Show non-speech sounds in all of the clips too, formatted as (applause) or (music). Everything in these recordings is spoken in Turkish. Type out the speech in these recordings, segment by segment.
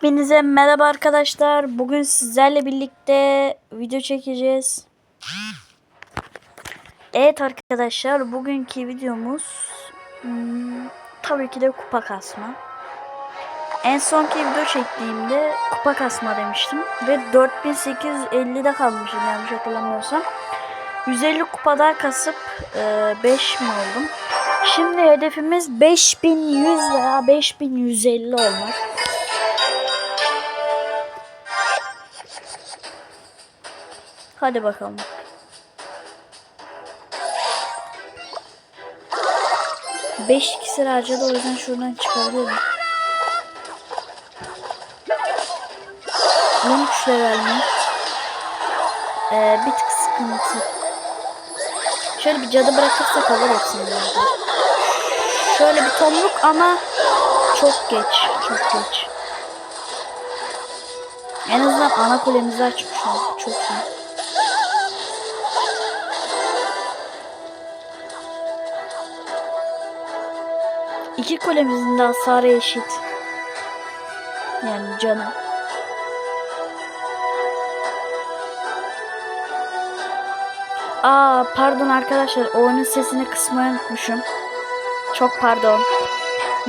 Hepinize merhaba arkadaşlar. Bugün sizlerle birlikte video çekeceğiz. Evet arkadaşlar bugünkü videomuz hmm, tabii ki de kupa kasma. En sonki video çektiğimde kupa kasma demiştim ve 4850'de kalmışım yanlış hatırlamıyorsam. 150 kupada kasıp e, 5 mi oldum? Şimdi hedefimiz 5100 veya 5150 olmak. Hadi bakalım. Beş iksir harcadı o yüzden şuradan çıkabilirim. 13 level mi? Ee, bir tık sıkıntı. Şöyle bir cadı bırakırsak alır hepsini. bence. Şöyle bir tomruk ama çok geç. Çok geç. En azından ana kulemizi açmış olduk. Çok iyi. İki kulemizin de hasarı eşit. Yani canı. Aa pardon arkadaşlar oyunun sesini kısmayı unutmuşum. Çok pardon.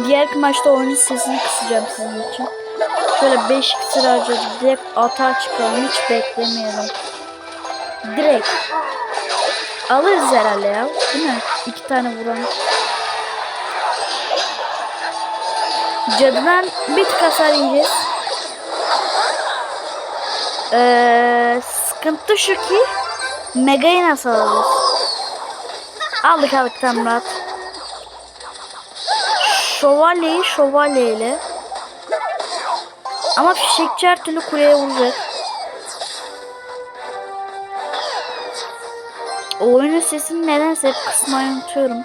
Diğer maçta oyunun sesini kısacağım sizin için. Şöyle 5 kısır harcadım. Direkt atağa çıkalım. Hiç beklemeyelim. Direkt. Alırız herhalde ya. Değil mi? İki tane vuran. Cadıdan bir tık hasar yiyeceğiz. Ee, sıkıntı şu ki Mega'yı nasıl alırız? Aldık aldık tam rahat. Şövalyeyi şövalyeyle. Ama fişekçi her türlü kuleye vuracak. O oyunun sesini nedense hep kısmayı unutuyorum.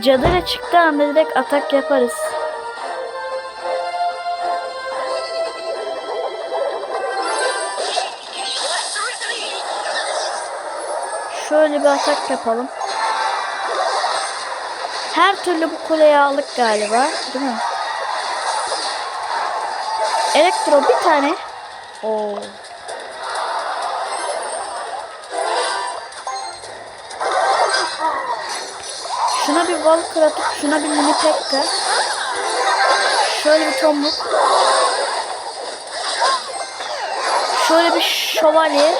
Cadıyla çıktığı anda direkt atak yaparız. Şöyle bir atak yapalım. Her türlü bu kuleyi aldık galiba. Değil mi? Elektro bir tane. Oo. Şuna bir Valkyr atıp şuna bir mini pekka. Şöyle bir tombuk. Şöyle bir şövalye.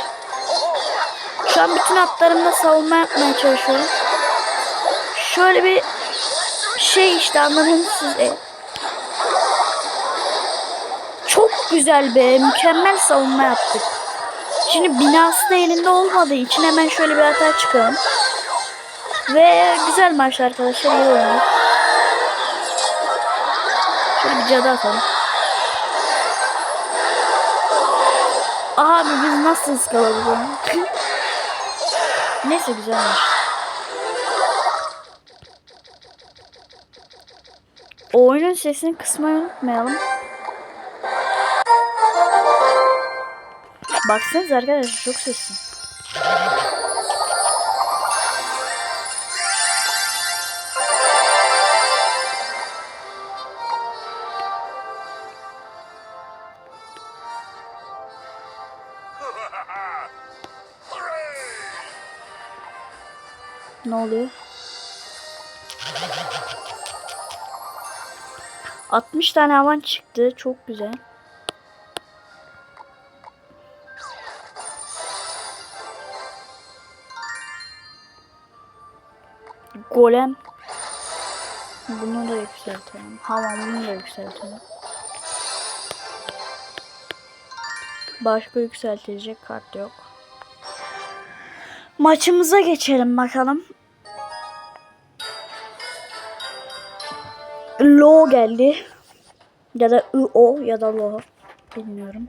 Şu an bütün atlarımda savunma yapmaya çalışıyorum. Şöyle bir şey işte anladınız siz. Çok güzel be. Mükemmel savunma yaptık. Şimdi binası da elinde olmadığı için hemen şöyle bir hata çıkalım. Ve güzel maçlar arkadaşlar. iyi oynadık. Şöyle bir cadı atalım. Abi biz nasıl ıskaladık onu? (laughs) Neyse güzel maç. O oyunun sesini kısmayı unutmayalım. Baksanıza arkadaşlar çok sesli. Ne oluyor? 60 tane havan çıktı. Çok güzel. Golem. Bunu da yükseltelim. Havanını da yükseltelim. Başka yükseltilecek kart yok. Maçımıza geçelim bakalım. Lo geldi. Ya da o ya da Lo. Bilmiyorum.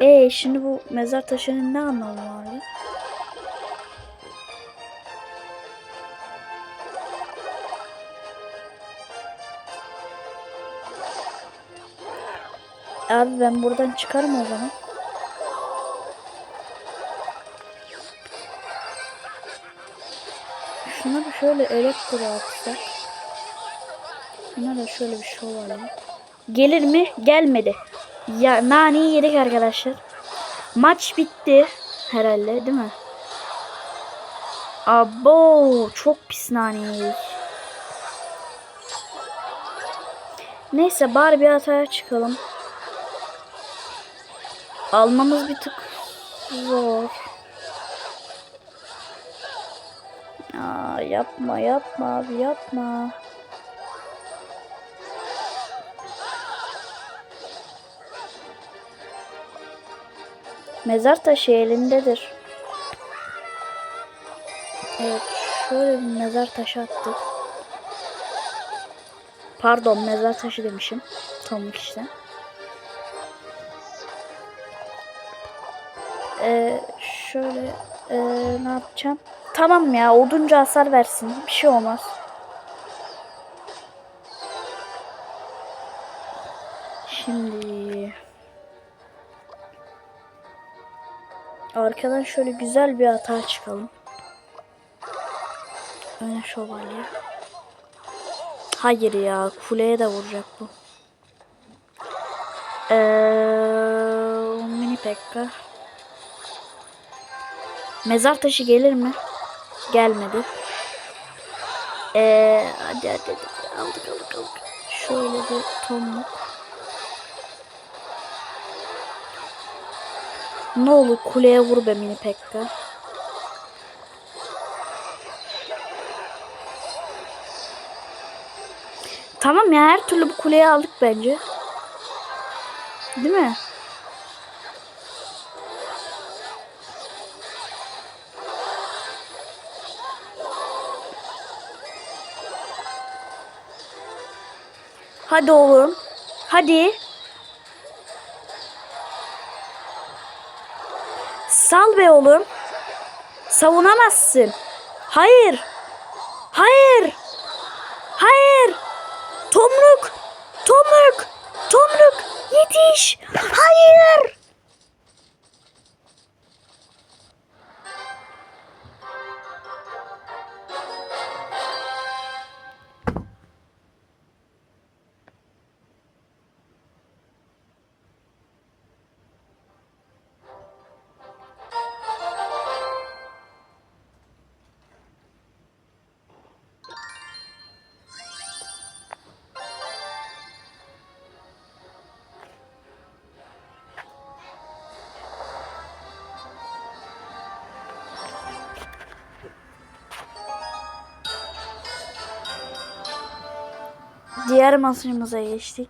Ee şimdi bu mezar taşının ne anlamı vardı? Abi ben buradan çıkarım o zaman. Şuna bir şöyle elektro atsak. Şuna da şöyle bir şov alalım. Gelir mi? Gelmedi. Ya naneyi yedik arkadaşlar. Maç bitti herhalde değil mi? Abo çok pis naneyi yedik. Neyse bari bir hataya çıkalım. Almamız bir tık zor. Aa, yapma yapma abi yapma. Mezar taşı elindedir. Evet şöyle bir mezar taşı attık. Pardon mezar taşı demişim. Tomuk işte. Ee, şöyle ee, ne yapacağım? Tamam ya oduncu hasar versin. Bir şey olmaz. Şimdi arkadan şöyle güzel bir hata çıkalım. Öne şövalye. Hayır ya kuleye de vuracak bu. Ee, mini pekka. Mezar taşı gelir mi? Gelmedi. Ee, hadi hadi hadi. Aldık aldık aldık. Şöyle bir tomluk. Ne olur kuleye vur be mini pekka. Tamam ya her türlü bu kuleyi aldık bence. Değil mi? Hadi oğlum. Hadi. Sal be oğlum. Savunamazsın. Hayır. Hayır. Hayır. Tomruk. Tomruk. Tomruk. Yetiş. Hayır. Diğer maçımıza geçtik.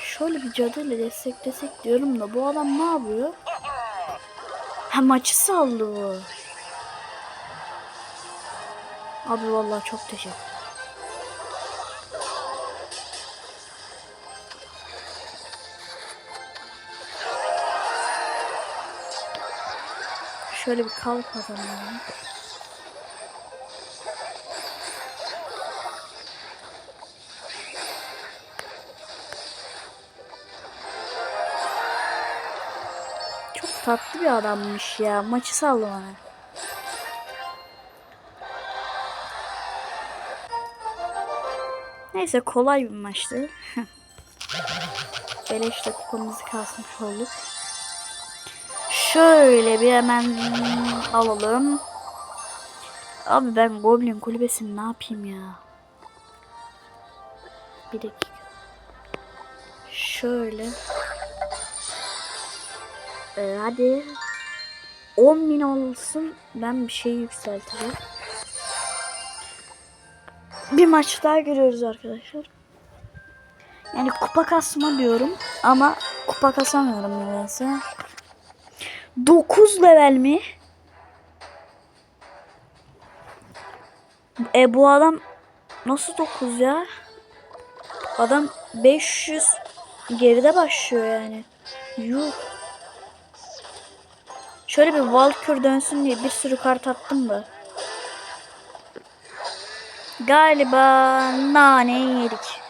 Şöyle bir cadıyla desteklesek diyorum da bu adam ne yapıyor? Ha maçı saldı bu. Abi vallahi çok teşekkür. Şöyle bir kalkmadan yani. Çok tatlı bir adammış ya. Maçı saldı bana. Neyse kolay bir maçtı. (laughs) Beleşte kupamızı kasmış olduk. Şöyle bir hemen alalım. Abi ben Goblin kulübesini ne yapayım ya? Bir dakika. Şöyle. Ee, hadi. 10 bin olsun. Ben bir şey yükselteceğim. Bir maç daha görüyoruz arkadaşlar. Yani kupa kasma diyorum ama kupa kasamıyorum nedense. 9 level mi? E bu adam nasıl 9 ya? Adam 500 geride başlıyor yani. Yuh. Şöyle bir Valkür dönsün diye bir sürü kart attım da. Galiba nane yedik.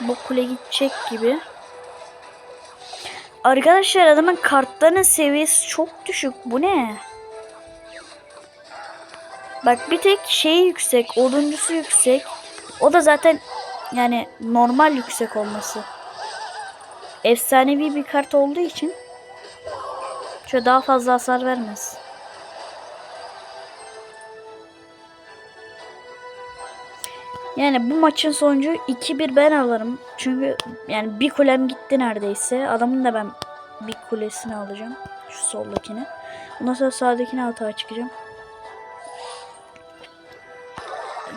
Bu kule gidecek gibi. Arkadaşlar adamın kartlarının seviyesi çok düşük. Bu ne? Bak bir tek şeyi yüksek. Oduncusu yüksek. O da zaten yani normal yüksek olması. Efsanevi bir kart olduğu için şöyle daha fazla hasar vermez. Yani bu maçın sonucu 2-1 ben alırım. Çünkü yani bir kulem gitti neredeyse. Adamın da ben bir kulesini alacağım. Şu soldakini. Ondan sonra sağdakini hata çıkacağım.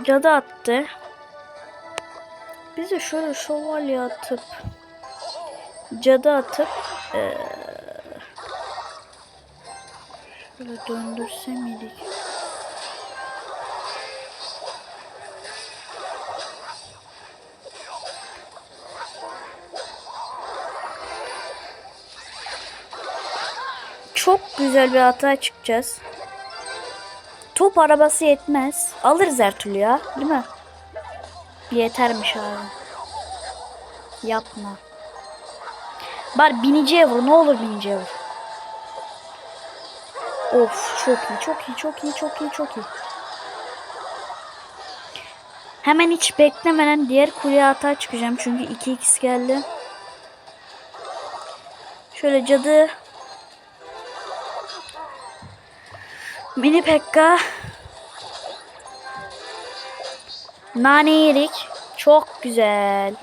Cadı attı. Biz de şöyle şövalye atıp cadı atıp eee şöyle döndürse miydik? Çok güzel bir hata çıkacağız. Top arabası yetmez. Alırız her türlü ya. Değil mi? Yetermiş abi. Yapma. Bari biniciye vur. Ne olur biniciye vur. Of çok iyi çok iyi çok iyi çok iyi çok iyi. Hemen hiç beklemeden diğer kuleye hata çıkacağım. Çünkü 2x geldi. Şöyle cadı. Mini Pekka. Nane yedik. Çok güzel.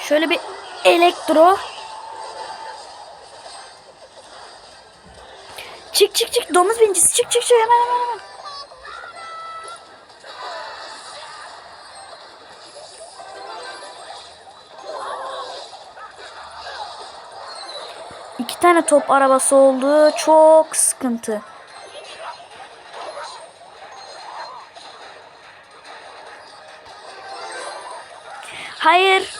Şöyle bir elektro. Çık çık çık domuz bincisi çık çık çık hemen hemen hemen. Tane top arabası oldu. Çok sıkıntı. Hayır.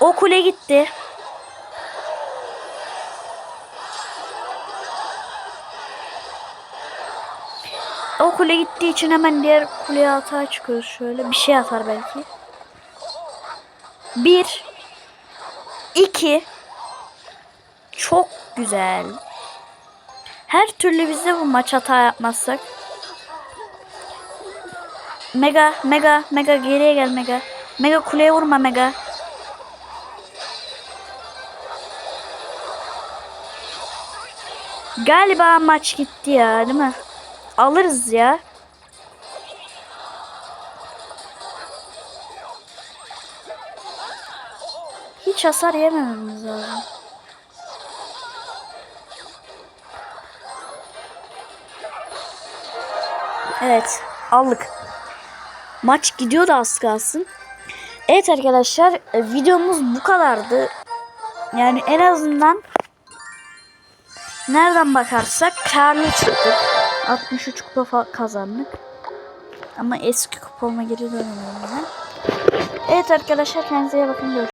O kule gitti. O kule gittiği için hemen diğer kuleye hata çıkıyoruz şöyle. Bir şey atar belki. Bir. iki. Çok güzel. Her türlü bize bu maç hata yapmazsak. Mega, mega, mega geriye gel mega. Mega kuleye vurma mega. Galiba maç gitti ya değil mi? Alırız ya. Hiç hasar yemememiz lazım. Evet aldık. Maç gidiyor da az kalsın. Evet arkadaşlar e, videomuz bu kadardı. Yani en azından nereden bakarsak karlı çıktık. 63 kupa kazandık. Ama eski kupama geri dönüyorum ben. Evet arkadaşlar kendinize bakın. Görüşürüz.